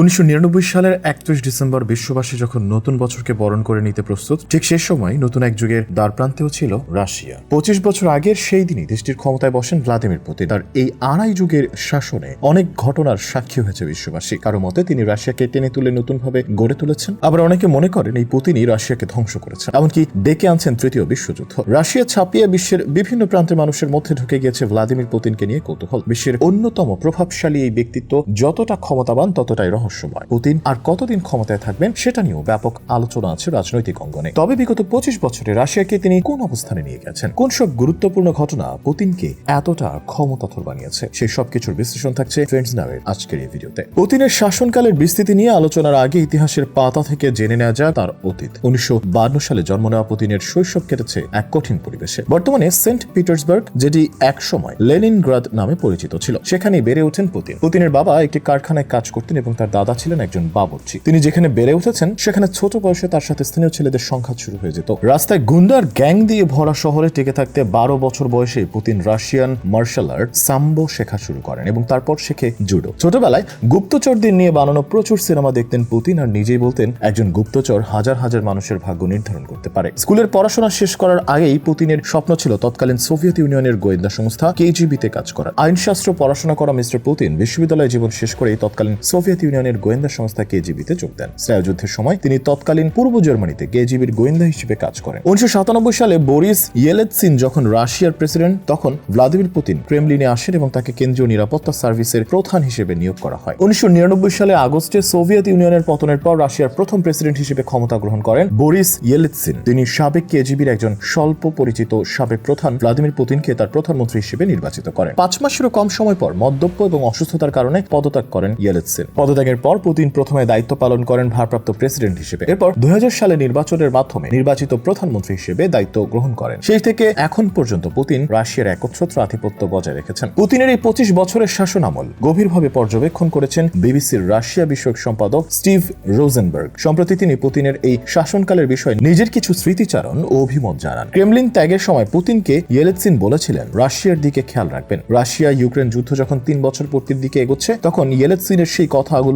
উনিশশো নিরানব্বই সালের একত্রিশ ডিসেম্বর বিশ্ববাসী যখন নতুন বছরকে বরণ করে নিতে প্রস্তুত, ঠিক সে সময় নতুন এক যুগের দ্বারপ্রান্তেও ছিল রাশিয়া। পঁচিশ বছর আগের সেই দিনই দেশটির ক্ষমতায় বসেন ভ্লাদিমির পুতিন। তার এই আড়াই যুগের শাসনে অনেক ঘটনার সাক্ষী হয়েছে বিশ্ববাসী। কারও মতে তিনি রাশিয়াকে টেনে তুলে নতুনভাবে গড়ে তুলেছেন। আবার অনেকে মনে করেন এই পুতিনই রাশিয়াকে ধ্বংস করেছেন। এমনকি ডেকে আনছেন তৃতীয় বিশ্বযুদ্ধ। রাশিয়া ছাপিয়ে বিশ্বের বিভিন্ন প্রান্তের মানুষের মধ্যে ঢুকে গিয়েছে ভ্লাদিমির পুতিনকে নিয়ে কৌতূহল। বিশ্বের অন্যতম প্রভাবশালী এই ব্যক্তিত্ব যতটা ক্ষমতাবান, ততটাই রহস্যময়। পুতিন, আর কতদিন ক্ষমতায় থাকবেন সেটা নিয়েও ব্যাপক আলোচনা আছে রাজনৈতিক অঙ্গনে। তবে বিগত পঁচিশ বছরে রাশিয়াকে তিনি কোন অবস্থানে নিয়ে গেছেন? কোন সব গুরুত্বপূর্ণ ঘটনা পুতিনকে এতটা ক্ষমতাধর বানিয়েছে? সেই সব কিছুর বিশ্লেষণ থাকছে ফ্রেন্ডস নামের আজকের এই ভিডিওতে। পুতিনের শাসনকালের বিস্তৃতি নিয়ে আলোচনার আগে ইতিহাসের পাতা থেকে জেনে নেওয়া যায় তার অতীত। উনিশশো সালে জন্ম নেওয়া পুতিনের শৈশব কেটেছে এক কঠিন পরিবেশে। বর্তমানে সেন্ট পিটার্সবার্গ, যেটি এক সময় লেনিনগ্রাদ নামে পরিচিত ছিল, সেখানেই বেড়ে ওঠেন পুতিন। পুতিনের বাবা একটি কারখানায় কাজ করতেন এবং তার দাদা ছিলেন একজন বাবুর্চি। তিনি যেখানে বেড়ে উঠেছেন, সেখানে ছোট বয়সে তার সাথে স্থানীয় ছেলেদের সংঘাত শুরু হয়ে যেত। রাস্তায় গুন্ডার গ্যাং দিয়ে ভরা শহরে টিকে থাকতে বারো বছর বয়সে Putin Russian martial art sambo শেখা শুরু করেন এবং তারপর শেখে জুডো। ছোটবেলায় গুপ্তচরদের নিয়ে বানানো প্রচুর সিনেমা দেখতেন পুতিন আর নিজেই বলতেন, একজন গুপ্তচর হাজার হাজার মানুষের ভাগ্য নির্ধারণ করতে পারে। স্কুলের পড়াশোনা শেষ করার আগেই পুতিনের স্বপ্ন ছিল তৎকালীন সোভিয়েত ইউনিয়নের গোয়েন্দা সংস্থা কেজিবিতে কাজ করা আইনশাস্ত্র পড়াশোনা করা মিস্টার পুতিন বিশ্ববিদ্যালয় জীবন শেষ করেই তৎকালীন সোভিয়েত ইউনিয়নের গোয়েন্দা সংস্থা কেজিবিতে যোগ দেন। স্নায়ুযুদ্ধের সময় তিনি তৎকালীন পূর্ব জার্মানিতে কেজিবির গোয়েন্দা হিসেবে কাজ করেন। উনিশশো সাতানব্বই সালে বরিস ইয়েলেৎসিন যখন রাশিয়ার প্রেসিডেন্ট, তখন ভ্লাদিমির পুতিন ক্রেমলিনে আসেন এবং তাকে কেন্দ্রীয় নিরাপত্তা সার্ভিসের প্রধান হিসেবে নিয়োগ করা হয়। উনিশশো নিরানব্বই সালে আগস্টে সোভিয়েত ইউনিয়নের পতনের পর রাশিয়ার প্রথম প্রেসিডেন্ট হিসেবে ক্ষমতা গ্রহণ করেন বরিস ইয়েলেৎসিন। তিনি সাবেক কেজিবির একজন স্বল্প পরিচিত সাবেক প্রধান ভ্লাদিমির পুতিনকে তার প্রধানমন্ত্রী হিসেবে নির্বাচিত করেন। পাঁচ মাসেরও কম সময় পর মদ্যপ এবং অসুস্থতার কারণে পদত্যাগ করেন ইয়েলেৎসিন। পদত্যাগের পর পুতিন প্রথমে দায়িত্ব পালন করেন ভারপ্রাপ্ত প্রেসিডেন্ট হিসেবে। এরপর দুই সালে নির্বাচনের মাধ্যমে নির্বাচিত প্রধানমন্ত্রী হিসেবে দায়িত্ব গ্রহণ করেন। সেই থেকে এখন পর্যন্ত পুতিন রাশিয়ার একচ্ছত্র আধিপত্য বজায় রেখেছেন। পুতিনের এই পঁচিশ বছরের শাসন আমল গভীরভাবে পর্যবেক্ষণ করেছেন বিবিসির রাশিয়া বিষয়ক সম্পাদক স্টিভ রোজেনবার্গ। সম্প্রতি তিনি পুতিনের এই শাসনকালের বিষয়ে নিজের কিছু স্মৃতিচারণ ও অভিমত জানান। ক্রেমলিন ত্যাগের সময় পুতিনকে ইয়েলেৎসিন বলেছিলেন, রাশিয়ার দিকে খেয়াল রাখবেন। রাশিয়া ইউক্রেন যুদ্ধ যখন তিন বছর পূর্তির দিকে এগোচ্ছে, তখন ইয়েলেৎসিনের সেই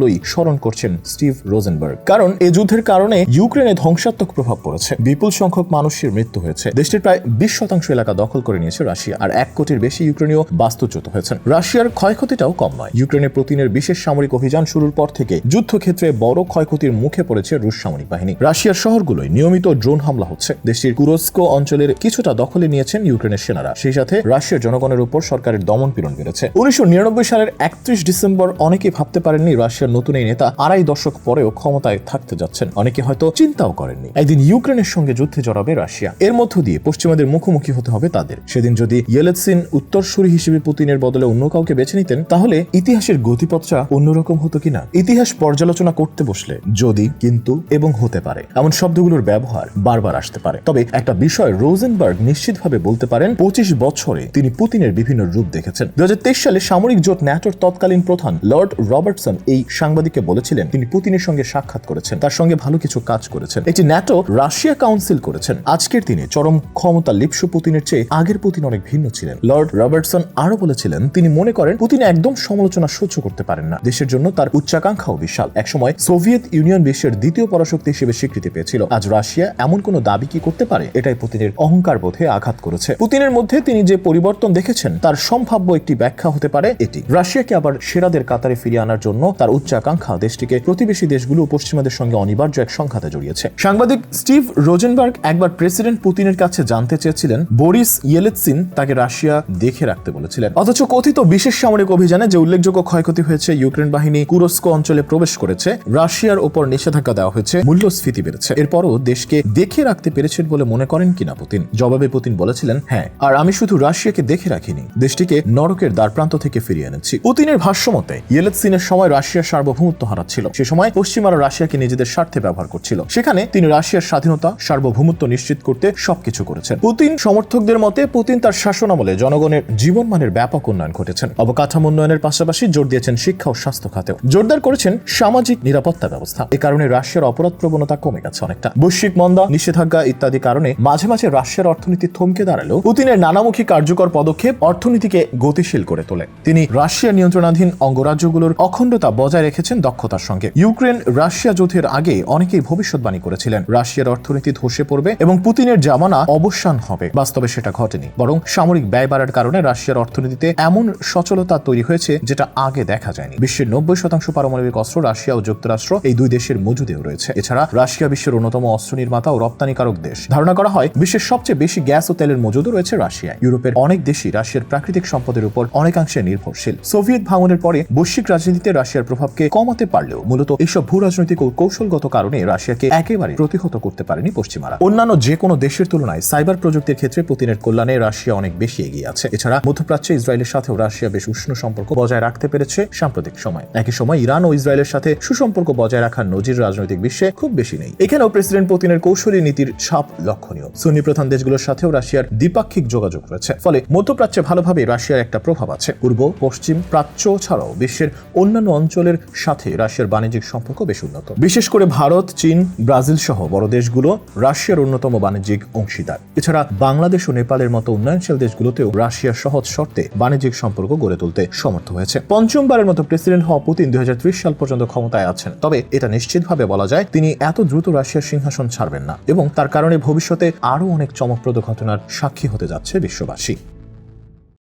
কথাগুলোই স্মরণ করছেন স্টিভ রোজেনবার্গ। কারণ এই যুদ্ধের কারণে ইউক্রেনে ধ্বংসাত্মক প্রভাব পড়েছে। বিপুল সংখ্যক মানুষের মৃত্যু হয়েছে। দেশটির প্রায় বিশ শতাংশ এলাকা দখল করে নিয়েছে রাশিয়া, আর এক কোটির বেশি ইউক্রেনীয় বাস্তুচ্যুত হয়েছেন। রাশিয়ার ক্ষয়ক্ষতিটাও কম নয়। ইউক্রেনে পুতিনের বিশেষ সামরিক অভিযান শুরুর পর থেকে যুদ্ধক্ষেত্রে বড় ক্ষয়ক্ষতির মুখে পড়েছে রুশ সামরিক বাহিনী। রাশিয়ার শহরগুলোয় নিয়মিত ড্রোন হামলা হচ্ছে। দেশটির কুরস্কো অঞ্চলের কিছুটা দখলে নিয়েছেন ইউক্রেনের সেনারা। সেই সাথে রাশিয়ার জনগণের উপর সরকারের দমন পীড়ন বেড়েছে। উনিশশো নিরানব্বই সালের একত্রিশ ডিসেম্বর অনেকেই ভাবতে পারেননি রাশিয়ার নতুন এই নেতা আড়াই দশক পরেও ক্ষমতায় থাকতে যাচ্ছেন। অনেকে হয়তো চিন্তাও করেননি। একদিন ইউক্রেনের সঙ্গে যুদ্ধে জড়াবে রাশিয়া। এর মধ্য দিয়ে পশ্চিমাদের মুখোমুখি হতে হবে তাদের। সেদিন যদি ইয়েলেৎসিন উত্তরসূরি হিসেবে পুতিনের বদলে অন্য কাউকে বেছে নিতেন, তাহলে ইতিহাসের গতিপথটা অন্যরকম হতো কিনা? ইতিহাস পর্যালোচনা করতে বসলে যদি, কিন্তু এবং হতে পারে। এমন শব্দগুলোর ব্যবহার বারবার আসতে পারে। তবে একটা বিষয় রোজেনবার্গ নিশ্চিতভাবে বলতে পারেন, পঁচিশ বছরে তিনি পুতিনের বিভিন্ন রূপ দেখেছেন। দু হাজার তেইশ সালে সামরিক জোট ন্যাটোর তৎকালীন প্রধান লর্ড রবার্টসন এই সাংবাদিককে বলেছিলেন, তিনি পুতিনের সঙ্গে সাক্ষাৎ করেছেন, তার সঙ্গে ভালো কিছু কাজ করেছেন। একটি ন্যাটো রাশিয়া কাউন্সিল করেছেন। আজকের দিনে চরম ক্ষমতা লিপ্স পুতিনের চেয়ে আগের পুতিন অনেক ভিন্ন ছিলেন। লর্ড রবার্টসন আরও বলেছিলেন, তিনি মনে করেন, পুতিন একদম সমালোচনা সহ্য করতে পারেন না। দেশের জন্য তার উচ্চাকাঙ্ক্ষাও বিশাল। একসময় সোভিয়েত ইউনিয়ন বিশ্বের দ্বিতীয় পরাশক্তি হিসেবে স্বীকৃতি পেয়েছিল। আজ রাশিয়া এমন কোনো দাবি কি করতে পারে? এটাই পুতিনের অহংকার বোধে আঘাত করেছে। পুতিনের মধ্যে তিনি যে পরিবর্তন দেখেছেন, তার সম্ভাব্য একটি ব্যাখ্যা হতে পারে এটি। রাশিয়াকে আবার সেরাদের কাতারে ফিরিয়ে আনার জন্য তার উচ্চাকাঙ্ক্ষা দেশটিকে প্রতিবেশী দেশগুলো পশ্চিমাদের সঙ্গে অনিবার্য এক সংঘাতে জড়িয়েছে। সাংবাদিক স্টিভ রোজেনবার্গ একবার প্রেসিডেন্ট পুতিনের কাছে জানতে চেয়েছিলেন, বরিস ইয়েলেৎসিন তাকে রাশিয়া দেখে রাখতে বলেছিলেন। অথচ কথিত বিশেষ সামরিক অভিযানে যে উল্লেখযোগ্য ক্ষয়ক্ষতি হয়েছে, ইউক্রেন বাহিনী কুরস্কো অঞ্চলে প্রবেশ করেছে, রাশিয়ার ওপর নিষেধাজ্ঞা দেওয়া হয়েছে, মূল্যস্ফীতি বেড়েছে। এরপরও দেশকে দেখে রাখতে পেরেছেন বলে মনে করেন কিনা পুতিন? জবাবে পুতিন বলেছিলেন হ্যাঁ আর আমি শুধু রাশিয়াকে দেখে রাখিনি, দেশটিকে নরকের দ্বারপ্রান্ত থেকে ফিরিয়ে এনেছি। পুতিনের ভাষ্য মতে, ইয়েলেৎসিনের সময় রাশিয়ার সার্বভৌমত্ব হারাচ্ছিল। সে সময় পশ্চিমারা রাশিয়াকে নিজেদের স্বার্থে ব্যবহার করছিল। সেখানে তিনি রাশিয়ার স্বাধীনতা, সার্বভৌমত্ব নিশ্চিত করতে সবকিছু করেছেন। পুতিন সমর্থকদের মতে, পুতিন তার শাসন শাসনামলে জনগণের জীবনমানের ব্যাপক উন্নয়ন ঘটেছেন। অবকাঠামো উন্নয়নের পাশাপাশি জোর দিয়েছেন শিক্ষা ও স্বাস্থ্য খাতেও। জোরদার করেছেন সামাজিক নিরাপত্তা ব্যবস্থা। এ কারণে রাশিয়ার অপরাধ প্রবণতা কমে গেছে অনেকটা। বৈশ্বিক মন্দা, নিষেধাজ্ঞা ইত্যাদি কারণে মাঝে মাঝে রাশিয়ার অর্থনীতি থমকে দাঁড়ালেও পুতিনের নানামুখী কার্যকর পদক্ষেপ অর্থনীতিকে গতিশীল করে তোলে। তিনি রাশিয়া নিয়ন্ত্রণাধীন অঙ্গরাজ্যগুলোর অখণ্ডতা বজায় রেখেছেন দক্ষতার সঙ্গে। ইউক্রেন, রাশিয়া যুদ্ধের আগে অনেকেই ভবিষ্যৎবাণী করেছিলেন। রাশিয়ার অর্থনীতি ধসে পড়বে এবং পুতিনের জামানা অবসান হবে। বাস্তবে সেটা ঘটেনি। বরং সামরিক ব্যয় বাড়ার কারণে রাশিয়ার অর্থনীতিতে এমন সচলতা তৈরি হয়েছে যেটা আগে দেখা যায়নি। বিশ্বের নব্বই শতাংশ পারমাণবিক অস্ত্র রাশিয়া ও যুক্তরাষ্ট্র এই দুই দেশের মজুদেও রয়েছে। এছাড়া রাশিয়া বিশ্বের অন্যতম অস্ত্র নির্মাতা ও রপ্তানিকারক দেশ। ধারণা করা হয়, বিশ্বের সবচেয়ে বেশি গ্যাস ও তেলের মজুদও রয়েছে রাশিয়ায়। ইউরোপের অনেক দেশই রাশিয়ার প্রাকৃতিক সম্পদের উপর অনেকাংশে নির্ভরশীল। সোভিয়েত ভাঙনের পরে বৈশ্বিক রাজনীতিতে রাশিয়ার প্রভাবকে কমাতে পারলেও মূলত এইসব ভূ রাজনৈতিক ও কৌশলগত কারণে রাশিয়াকে একেবারে প্রতিহত করতে পারেনি পশ্চিমারা। অন্যান্য যে কোনো দেশের তুলনায় সাইবার প্রযুক্তির ক্ষেত্রে পুতিনের কল্যাণে রাশিয়া অনেক বেশি এগিয়ে আছে। এছাড়া মধ্যপ্রাচ্যে ইসরায়েলের সাথেও রাশিয়া বেশ উষ্ণ সম্পর্ক বজায় রাখতে পেরেছে সাম্প্রতিক সময়। একই সময় ইরান ও ইসরায়েলের সাথে সুসম্পর্ক বজায় রাখার নজির রাজনৈতিক বিশ্বে খুব বেশি নেই। এখানেও প্রেসিডেন্ট পুতিনের কৌশলী নীতির ছাপ লক্ষণীয়। সুন্নি প্রধান দেশগুলোর সাথেও রাশিয়ার দ্বিপাক্ষিক যোগাযোগ রয়েছে। ফলে মধ্যপ্রাচ্যে ভালোভাবে রাশিয়ার একটা প্রভাব আছে। পূর্ব, পশ্চিম, প্রাচ্য ছাড়াও বিশ্বের অন্যান্য অঞ্চলের সাথে রাশিয়ার বাণিজ্যিক সম্পর্ক বেশ উন্নত। বিশেষ করে ভারত, চীন, ব্রাজিল সহ বড় দেশগুলো রাশিয়ার অন্যতম বাণিজ্যিক অংশীদার। এছাড়া বাংলাদেশ ও নেপালের মতো উন্নয়নশীল দেশগুলোতেও রাশিয়ার সহজ শর্তে বাণিজ্যিক সম্পর্ক গড়ে তুলতে সমর্থ হয়েছে। পঞ্চমবারের মতো প্রেসিডেন্ট হওয়া পুতিন দুই হাজার ত্রিশ সাল পর্যন্ত ক্ষমতায় আছেন। তবে এটা নিশ্চিতভাবে বলা যায়, তিনি এত দ্রুত রাশিয়ার সিংহাসন ছাড়বেন না এবং তার কারণে ভবিষ্যতে আরও অনেক চমকপ্রদ ঘটনার সাক্ষী হতে যাচ্ছে বিশ্ববাসী।